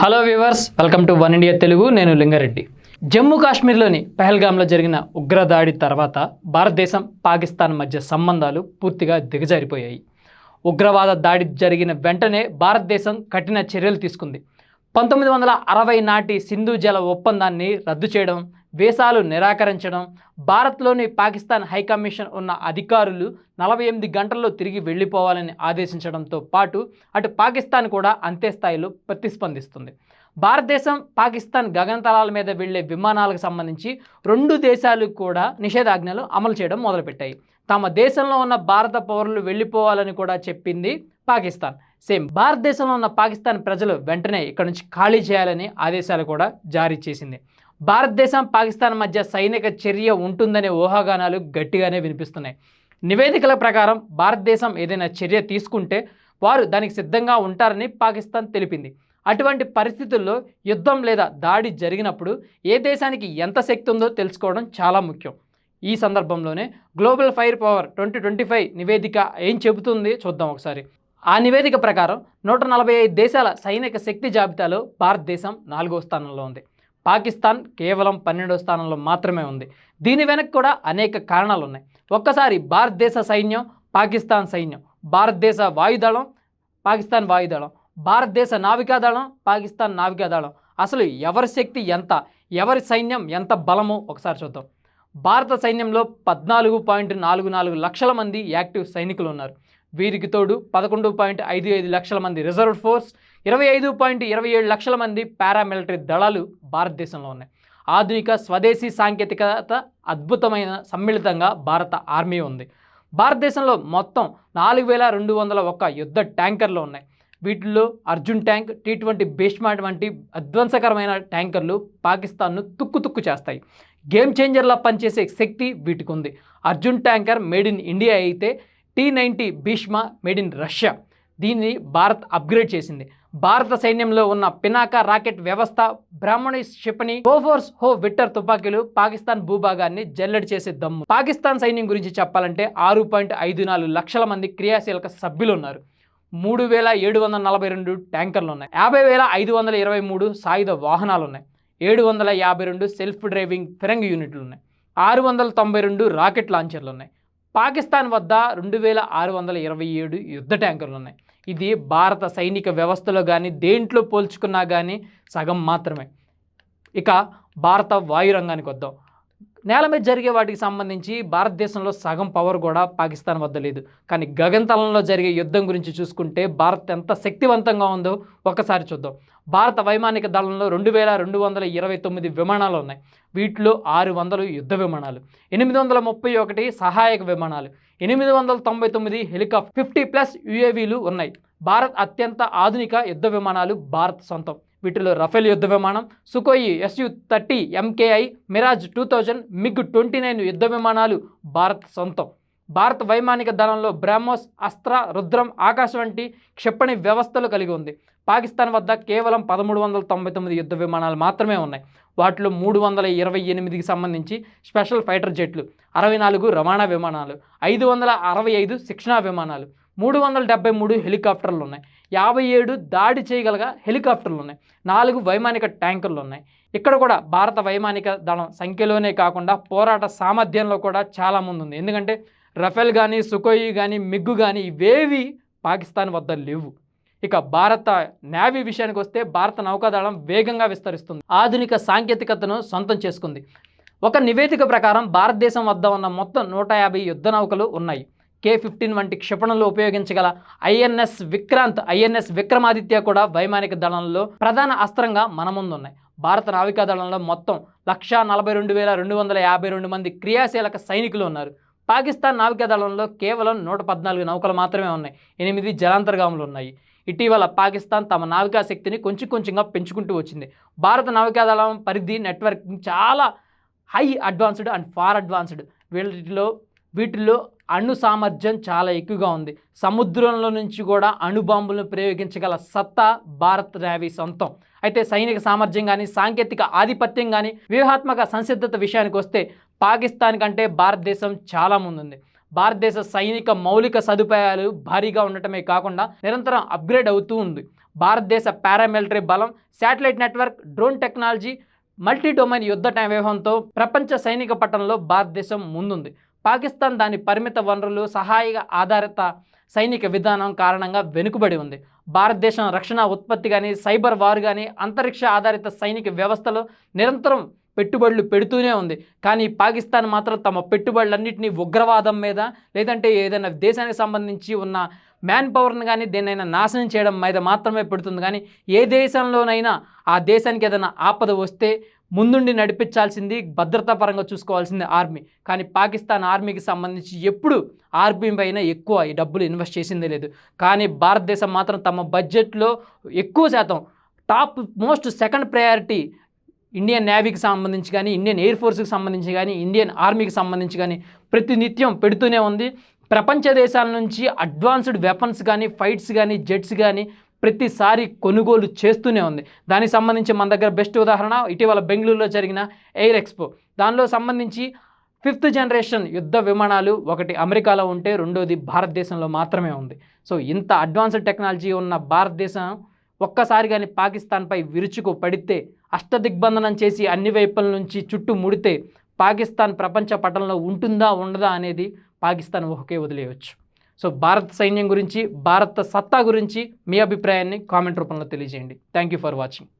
Hello viewers welcome to one India Telugu నేను లింగారెడ్డి. జమ్మూ కాశ్మీర్లోని పెహల్గామ్లో జరిగిన ఉగ్రదాడి తర్వాత భారతదేశం పాకిస్తాన్ మధ్య సంబంధాలు పూర్తిగా దిగజారిపోయాయి. ఉగ్రవాద దాడి జరిగిన వెంటనే భారతదేశం కఠిన చర్యలు తీసుకుంది. పంతొమ్మిది వందల అరవై నాటి సింధు జల ఒప్పందాన్ని రద్దు చేయడం వేసాలు నిరాకరించడం భారత్లోని పాకిస్తాన్ హైకమిషన్ ఉన్న అధికారులు నలభై ఎనిమిది గంటల్లో తిరిగి వెళ్ళిపోవాలని ఆదేశించడంతో పాటు అటు పాకిస్తాన్ కూడా అంతే స్థాయిలో ప్రతిస్పందిస్తుంది. భారతదేశం పాకిస్తాన్ గగనతలాల మీద వెళ్ళే విమానాలకు సంబంధించి రెండు దేశాలు కూడా నిషేధాజ్ఞలు అమలు చేయడం మొదలుపెట్టాయి. తమ దేశంలో ఉన్న భారత పౌరులు వెళ్ళిపోవాలని కూడా చెప్పింది పాకిస్తాన్. సేమ్ భారతదేశంలో ఉన్న పాకిస్తాన్ ప్రజలు వెంటనే ఇక్కడ నుంచి ఖాళీ చేయాలని ఆదేశాలు కూడా జారీ చేసింది. భారతదేశం పాకిస్తాన్ మధ్య సైనిక చర్య ఉంటుందనే ఊహాగానాలు గట్టిగానే వినిపిస్తున్నాయి. నివేదికల ప్రకారం భారతదేశం ఏదైనా చర్య తీసుకుంటే వారు దానికి సిద్ధంగా ఉంటారని పాకిస్తాన్ తెలిపింది. అటువంటి పరిస్థితుల్లో యుద్ధం లేదా దాడి జరిగినప్పుడు ఏ దేశానికి ఎంత శక్తి ఉందో తెలుసుకోవడం చాలా ముఖ్యం. ఈ సందర్భంలోనే global fire power twenty twenty five నివేదిక ఏం చెబుతుంది చూద్దాం ఒకసారి. ఆ నివేదిక ప్రకారం నూట నలభై ఐదు దేశాల సైనిక శక్తి జాబితాలో భారతదేశం నాలుగో స్థానంలో ఉంది. పాకిస్తాన్ కేవలం పన్నెండో స్థానంలో మాత్రమే ఉంది. దీని వెనక్కి కూడా అనేక కారణాలు ఉన్నాయి ఒక్కసారి భారతదేశ సైన్యం పాకిస్తాన్ సైన్యం భారతదేశ వాయుదళం పాకిస్తాన్ వాయుదళం భారతదేశ నావికాదళం పాకిస్తాన్ నావికాదళం. అసలు ఎవరి శక్తి ఎంత ఎవరి సైన్యం ఎంత బలమో ఒకసారి చూద్దాం. భారత సైన్యంలో పద్నాలుగు పాయింట్ నాలుగు నాలుగు లక్షల మంది యాక్టివ్ సైనికులు ఉన్నారు. వీరికి తోడు పదకొండు పాయింట్ ఐదు ఐదు లక్షల మంది రిజర్వ్ ఫోర్స్ ఇరవై ఐదు పాయింట్ ఇరవై ఏడు లక్షల మంది పారామిలిటరీ దళాలు భారతదేశంలో ఉన్నాయి. ఆధునిక స్వదేశీ సాంకేతికత అద్భుతమైన సమ్మిళితంగా భారత ఆర్మీ ఉంది. భారతదేశంలో మొత్తం నాలుగు వేల రెండు వందల ఒక్క యుద్ధ ట్యాంకర్లు ఉన్నాయి. వీటిల్లో Arjun tank T twenty Bhishma వంటి అధ్వంసకరమైన ట్యాంకర్లు పాకిస్తాన్ను తుక్కు తుక్కు చేస్తాయి. గేమ్ చేంజర్లా పనిచేసే శక్తి వీటికి ఉంది. Arjun tanker made in India అయితే T ninety Bhishma made in Russia. దీన్ని భారత్ అప్గ్రేడ్ చేసింది. భారత సైన్యంలో ఉన్న పినాకా రాకెట్ వ్యవస్థ బ్రాహ్మణి క్షిపణి హోఫోర్స్ హో విట్టర్ తుపాకీలు పాకిస్తాన్ భూభాగాన్ని జల్లెడి చేసే దమ్ము. పాకిస్తాన్ సైన్యం గురించి చెప్పాలంటే ఆరు పాయింట్ ఐదు నాలుగు లక్షల మంది క్రియాశీలక సభ్యులు ఉన్నారు. మూడు వేల ఏడు వందల నలభై రెండు ట్యాంకర్లు ఉన్నాయి. యాభై వేల ఐదు వందల ఇరవై మూడు సాయుధ వాహనాలు ఉన్నాయి. ఏడు వందల యాభై రెండు సెల్ఫ్ డ్రైవింగ్ ఫిరంగ్ యూనిట్లు ఉన్నాయి. ఆరు వందల తొంభై రెండు రాకెట్ లాంచర్లు ఉన్నాయి. పాకిస్తాన్ వద్ద రెండు వేల ఆరు వందల ఇరవై ఏడు యుద్ధ ట్యాంకర్లు ఉన్నాయి. ఇది భారత సైనిక వ్యవస్థలో కానీ దేంట్లో పోల్చుకున్నా కానీ సగం మాత్రమే. ఇక భారత వాయురంగానికి వద్దాం. నేల మీద జరిగే వాటికి సంబంధించి భారతదేశంలో సగం పవర్ కూడా పాకిస్తాన్ వద్ద లేదు. కానీ గగనతలంలో జరిగే యుద్ధం గురించి చూసుకుంటే భారత్ ఎంత శక్తివంతంగా ఉందో ఒకసారి చూద్దాం. భారత వైమానిక దళంలో రెండు వేల రెండు వందల ఇరవై తొమ్మిది విమానాలు ఉన్నాయి. వీటిలో ఆరు వందలు యుద్ధ విమానాలు ఎనిమిది వందల ముప్పై ఒకటి సహాయక విమానాలు ఎనిమిది వందల తొంభై తొమ్మిది హెలికాప్టర్ ఫిఫ్టీ ప్లస్ యుఏవీలు ఉన్నాయి. భారత్ అత్యంత ఆధునిక యుద్ధ విమానాలు భారత్ సొంతం. వీటిలో రఫేల్ యుద్ధ విమానం Sukhoi SU thirty MKI Mirage two thousand MiG twenty nine యుద్ధ విమానాలు భారత్ సొంతం. భారత వైమానిక దళంలో బ్రహ్మోస్ అస్త్ర రుద్రం ఆకాశ వంటి క్షిపణి వ్యవస్థలు కలిగి ఉంది. పాకిస్తాన్ వద్ద కేవలం పదమూడు వందల తొంభై తొమ్మిది యుద్ధ విమానాలు మాత్రమే ఉన్నాయి. వాటిలో మూడు వందల ఇరవై ఎనిమిదికి సంబంధించి స్పెషల్ ఫైటర్ జెట్లు అరవై నాలుగు రవాణా విమానాలు ఐదు వందల అరవై ఐదు శిక్షణా విమానాలు మూడు వందల డెబ్బై మూడు హెలికాప్టర్లు ఉన్నాయి. యాభై ఏడు దాడి చేయగలగా హెలికాప్టర్లు ఉన్నాయి. నాలుగు వైమానిక ట్యాంకర్లు ఉన్నాయి. ఇక్కడ కూడా భారత వైమానిక దళం సంఖ్యలోనే కాకుండా పోరాట సామర్థ్యంలో కూడా చాలా ముందు ఉంది ఎందుకంటే రఫెల్ కానీ సుకోయి కానీ మిగ్గు కానీ ఇవేవి పాకిస్తాన్ వద్ద లేవు. ఇక భారత నేవీ విషయానికి వస్తే భారత నౌకాదళం వేగంగా విస్తరిస్తుంది. ఆధునిక సాంకేతికతను సొంతం చేసుకుంది. ఒక నివేదిక ప్రకారం భారతదేశం వద్ద ఉన్న మొత్తం నూట యాభై యుద్ధ నౌకలు ఉన్నాయి. కే ఫిఫ్టీన్ వంటి క్షిపణులు ఉపయోగించగల ఐఎన్ఎస్ విక్రాంత్ ఐఎన్ఎస్ విక్రమాదిత్య కూడా వైమానిక దళంలో ప్రధాన అస్త్రంగా మన భారత నావికాదళంలో మొత్తం లక్షా నలభై రెండు వేల రెండు వందల యాభై రెండు మంది క్రియాశీలక సైనికులు ఉన్నారు. పాకిస్తాన్ నావికాదళంలో కేవలం నూట పద్నాలుగు నౌకలు మాత్రమే ఉన్నాయి. ఎనిమిది జలాంతర్గాములు ఉన్నాయి. ఇటీవల పాకిస్తాన్ తమ నావికా శక్తిని కొంచెం కొంచెంగా పెంచుకుంటూ వచ్చింది. భారత నావికాదళం పరిధి నెట్వర్క్ చాలా high advanced and far advanced. వీటిలో వీటిల్లో అణు సామర్థ్యం చాలా ఎక్కువగా ఉంది. సముద్రంలో నుంచి కూడా అణుబాంబులను ప్రయోగించగల సత్తా భారత్ నేవీ సొంతం. అయితే సైనిక సామర్థ్యం కానీ సాంకేతిక ఆధిపత్యం కానీ వ్యూహాత్మక సంసిద్ధత విషయానికి వస్తే పాకిస్తాన్ కంటే భారతదేశం చాలా ముందుంది. భారతదేశ సైనిక మౌలిక సదుపాయాలు భారీగా ఉండటమే కాకుండా నిరంతరం అప్గ్రేడ్ అవుతూ ఉంది. భారతదేశ పారామిలిటరీ బలం satellite network drone technology multi domain యుద్ధ వ్యూహంతో ప్రపంచ సైనిక పట్టణంలో భారతదేశం ముందుంది. పాకిస్తాన్ దాని పరిమిత వనరులు సహాయ ఆధారిత సైనిక విధానం కారణంగా వెనుకబడి ఉంది. భారతదేశం రక్షణ ఉత్పత్తి కానీ సైబర్ వార్ కానీ అంతరిక్ష ఆధారిత సైనిక వ్యవస్థలో నిరంతరం పెట్టుబడులు పెడుతూనే ఉంది. కానీ పాకిస్తాన్ మాత్రం తమ పెట్టుబడులన్నింటినీ ఉగ్రవాదం మీద లేదంటే ఏదైనా దేశానికి సంబంధించి ఉన్న మ్యాన్ పవర్ని కానీ దేన్నైనా నాశనం చేయడం మీద మాత్రమే పెడుతుంది. కానీ ఏ దేశంలోనైనా ఆ దేశానికి ఏదైనా ఆపద వస్తే ముందుండి నడిపించాల్సింది భద్రతా పరంగా చూసుకోవాల్సింది ఆర్మీ. కానీ పాకిస్తాన్ ఆర్మీకి సంబంధించి ఎప్పుడు ఆర్మీ పైన ఎక్కువ ఈ డబ్బులు ఇన్వెస్ట్ చేసిందే లేదు. కానీ భారతదేశం మాత్రం తమ బడ్జెట్లో ఎక్కువ శాతం top most second priority Indian నేవీకి సంబంధించి కానీ ఇండియన్ ఎయిర్ ఫోర్స్కి సంబంధించి కానీ ఇండియన్ ఆర్మీకి సంబంధించి కానీ ప్రతి నిత్యం పెడుతూనే ఉంది. ప్రపంచ దేశాల నుంచి అడ్వాన్స్డ్ వెపన్స్ కానీ ఫైట్స్ కానీ జెట్స్ కానీ ప్రతిసారి కొనుగోలు చేస్తూనే ఉంది. దానికి సంబంధించి మన దగ్గర బెస్ట్ ఉదాహరణ ఇటీవల బెంగళూరులో జరిగిన ఎయిర్ ఎక్స్పో. దానిలో సంబంధించి ఫిఫ్త్ జనరేషన్ యుద్ధ విమానాలు ఒకటి అమెరికాలో ఉంటే రెండోది భారతదేశంలో మాత్రమే ఉంది. సో ఇంత అడ్వాన్స్డ్ టెక్నాలజీ ఉన్న భారతదేశం ఒక్కసారి కానీ పాకిస్తాన్పై విరుచుకు పడితే అష్టదిగ్బంధనం చేసి అన్ని వైపుల నుంచి చుట్టూ ముడితే పాకిస్తాన్ ప్రపంచ పటంలో ఉంటుందా ఉండదా అనేది పాకిస్తాన్ ఒకే వదిలేయవచ్చు సో భారత్ సైన్యం గురించి భారత సత్తా గురించి మీ అభిప్రాయాన్ని కామెంట్ రూపంలో తెలియజేయండి. Thank you for watching.